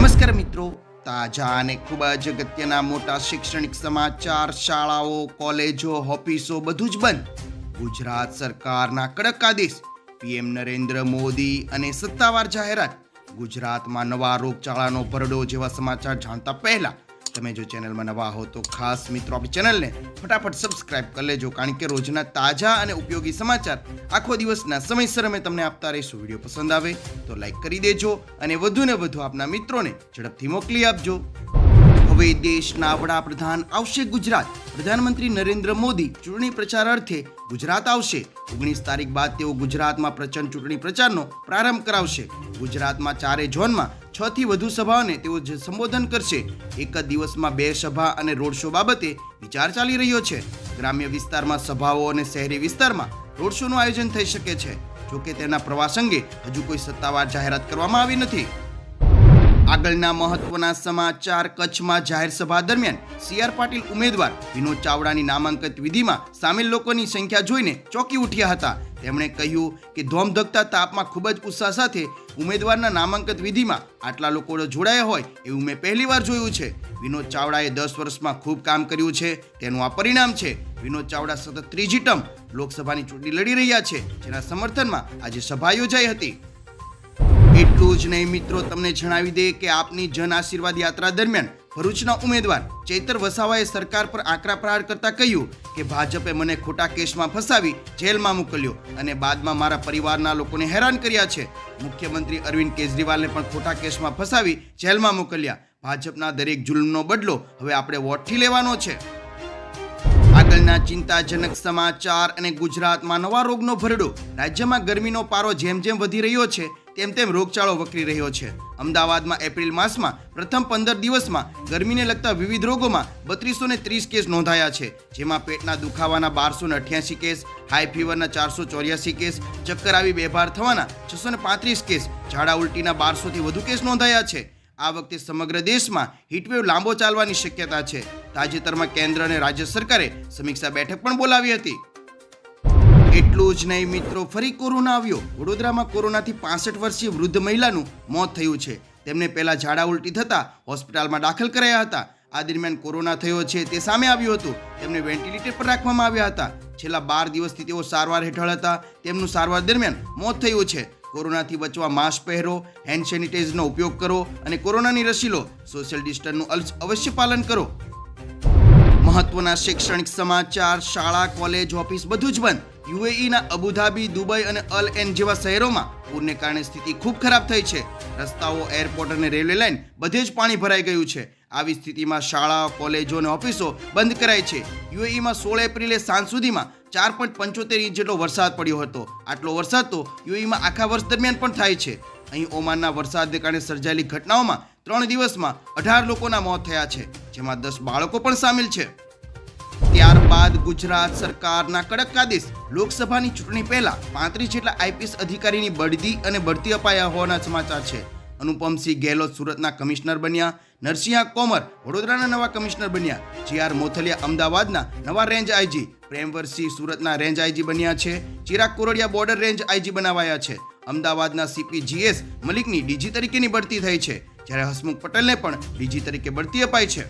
નમસ્કાર મિત્રો. તાજા અને ખૂબ જ અગત્યના મોટા શૈક્ષણિક સમાચાર શાળાઓ, કોલેજો, ઓફિસો બધું જ બંધ. ગુજરાત સરકારના કડક આદેશ, પીએમ નરેન્દ્ર મોદી અને સત્તાવાર જાહેરાત. ગુજરાતમાં નવા રોગચાળાનો ભરડો જેવા સમાચાર જાણતા પહેલા તમે જો ચેનલમાં નવા હો તો ખાસ મિત્રો આપણી ચેનલને ફટાફટ સબસ્ક્રાઇબ કરી લેજો, કારણ કે રોજના તાજા અને ઉપયોગી સમાચાર આખો દિવસના સમયસર અમે તમને આપતા રહીશું. વીડિયો પસંદ આવે તો લાઇક કરી દેજો અને વધુને વધુ આપના મિત્રોને ઝડપથી મોકલી આપજો. હવે દેશના વડાપ્રધાન આવશે ગુજરાત. પ્રધાનમંત્રી નરેન્દ્ર મોદી ચૂંટણી પ્રચાર અર્થે ગુજરાત આવશે. ઓગણીસ તારીખ બાદ તેઓ ગુજરાતમાં પ્રચંડ ચૂંટણી પ્રચારનો પ્રારંભ કરાવશે. ગુજરાતમાં ચારે ઝોનમાં છ થી વધુ સભાઓને તેઓ સંબોધન કરશે. એક જ દિવસમાં બે સભા અને રોડ શો બાબતે વિચાર ચાલી રહ્યો છે. ગ્રામ્ય વિસ્તારમાં સભાઓ અને શહેરી વિસ્તારમાં રોડ શોનું આયોજન થઈ શકે છે. જોકે તેના પ્રવાસ અંગે હજુ કોઈ સત્તાવાર જાહેરાત કરવામાં આવી નથી. આગળના મહત્વના સમાચાર કચ્છમાં જાહેર સભા દરમિયાન સી આર પાટીલ ઉમેદવાર વિનોદ ચાવડાની નામાંકિત વિધિમાં સામેલ લોકોની સંખ્યા જોઈને ચોંકી ઉઠ્યા હતા. તેમણે કહ્યું કે ધોમધકતા તાપમાં ખૂબ જ ઉત્સાહ સાથે ઉમેદવારના નામાંકિત વિધિમાં આટલા લોકો જોડાયા હોય એવું મેં પહેલીવાર જોયું છે. વિનોદ ચાવડાએ દસ વર્ષમાં ખૂબ કામ કર્યું છે. તેનું આ પરિણામ છે. વિનોદ ચાવડા સતત ત્રીજી ટર્મ લોકસભાની ચૂંટણી લડી રહ્યા છે. જેના સમર્થનમાં આજે સભા યોજાઈ હતી. એટલું જ નહીં મિત્રો, તમને જણાવી દે કે આપની જન આશીર્વાદ યાત્રા દરમિયાન ભરૂચના ઉમેદવાર ચૈતર વસાવાએ સરકાર પર આકરા પ્રહાર કરતા કહ્યું કે ભાજપે મને ખોટા કેસમાં ફસાવી જેલમાં મોકલ્યો અને બાદમાં મારા પરિવારના લોકોને હેરાન કર્યા છે. મુખ્યમંત્રી અરવિંદ કેજરીવાલને પણ ખોટા કેસમાં ફસાવી જેલમાં મોકલ્યા. ભાજપના દરેક જુલ્મનો બદલો હવે આપણે વોટથી લેવાનો છે. આગળના ચિંતાજનક સમાચાર અને ગુજરાતમાં નવા રોગનો ભરડો. રાજ્યમાં ગરમીનો પારો જેમ જેમ વધી રહ્યો છે, તેમ તેમ રોગચાળો વકરી રહ્યો છે. અમદાવાદમાં એપ્રિલ માસમાં પ્રથમ પંદર દિવસમાં ગરમીને લગતા વિવિધ રોગોમાં બત્રીસો ને ત્રીસ કેસ નોંધાયા છે, જેમાં પેટના દુખાવાના બારસો ને અઠ્યાસી કેસ હાઈ ફીવરના ચારસો ચોર્યાસી કેસ, ચક્કર આવી બેભાર થવાના છસો ને પાંત્રીસ કેસ, ઝાડા ઉલટીના બારસોથી વધુ કેસ નોંધાયા છે. આ વખતે સમગ્ર દેશમાં હીટવેવ લાંબો ચાલવાની શક્યતા છે. તાજેતરમાં કેન્દ્ર અને રાજ્ય સરકારે સમીક્ષા બેઠક પણ બોલાવી હતી. એટલું જ નહીં મિત્રો, ફરી કોરોના આવ્યો. વડોદરામાં કોરોનાથી પાસઠ વર્ષીય વૃદ્ધ મહિલાનું મોત થયું છે. તેમને પહેલા ઝાડા ઉલટી થતા હોસ્પિટલમાં દાખલ કરાયા હતા. આ દરમિયાન કોરોના થયો છે તે સામે આવ્યું હતું. તેમને વેન્ટિલેટર પર રાખવામાં આવ્યા હતા. છેલ્લા બાર દિવસથી તેઓ સારવાર હેઠળ હતા. તેમનું સારવાર દરમિયાન મોત થયું છે. કોરોનાથી બચવા માસ્ક પહેરો, હેન્ડ સેનિટાઈઝનો ઉપયોગ કરો અને કોરોનાની રસી લો સોશિયલ ડિસ્ટન્સનું અવશ્ય પાલન કરો. મહત્વના શૈક્ષણિક સમાચાર, શાળા, કોલેજ, ઓફિસ બધું જ બંધ. યુએઈના અબુધાબી, દુબઈ અને અલ એન જેવા શહેરોમાં પૂરને કારણે સ્થિતિ ખૂબ ખરાબ થઈ છે. રસ્તાઓ, એરપોર્ટ અને રેલવે લાઇન બધે જ પાણી ભરાઈ ગયું છે. આવી સ્થિતિમાં શાળા કોલેજો અને ઓફિસો બંધ કરાઈ છે. યુએઈમાં સોળ એપ્રિલે સાંજ સુધીમાં ચાર પોઈન્ટ પંચોતેર ઇંચ જેટલો વરસાદ પડ્યો હતો. આટલો વરસાદ તો યુએઈમાં આખા વર્ષ દરમિયાન પણ થાય છે. અહીં ઓમાનના વરસાદને કારણે સર્જાયેલી ઘટનાઓમાં ત્રણ દિવસમાં અઢાર લોકોના મોત થયા છે. જેમાં દસ બાળકો પણ સામેલ છે. ત્યારબાદ ગુજરાત સરકારના કડક આદેશ લોકસભાની ચૂંટણી પહેલા પાંત્રીસ જેટલા આઈપીએસ અધિકારીની બઢતી અને બઢતી અપાયા હોવાના સમાચાર છે. અનુપમસિંહ ગેહલોત સુરતના કમિશનર બન્યા, નરસિંહ કોમર વડોદરાના નવા કમિશનર બન્યા જી આર મોથલિયા અમદાવાદના નવા રેન્જ આઈજી પ્રેમવરસિંહ સુરતના રેન્જ આઈજી બન્યા છે, Chirag Kordia border range IG બનાવાયા છે. અમદાવાદના સીપી જીએસ મલિકની ડીજી તરીકેની બઢતી થઈ છે, જ્યારે હસમુખ પટેલને પણ ડીજી તરીકે બઢતી અપાઈ છે.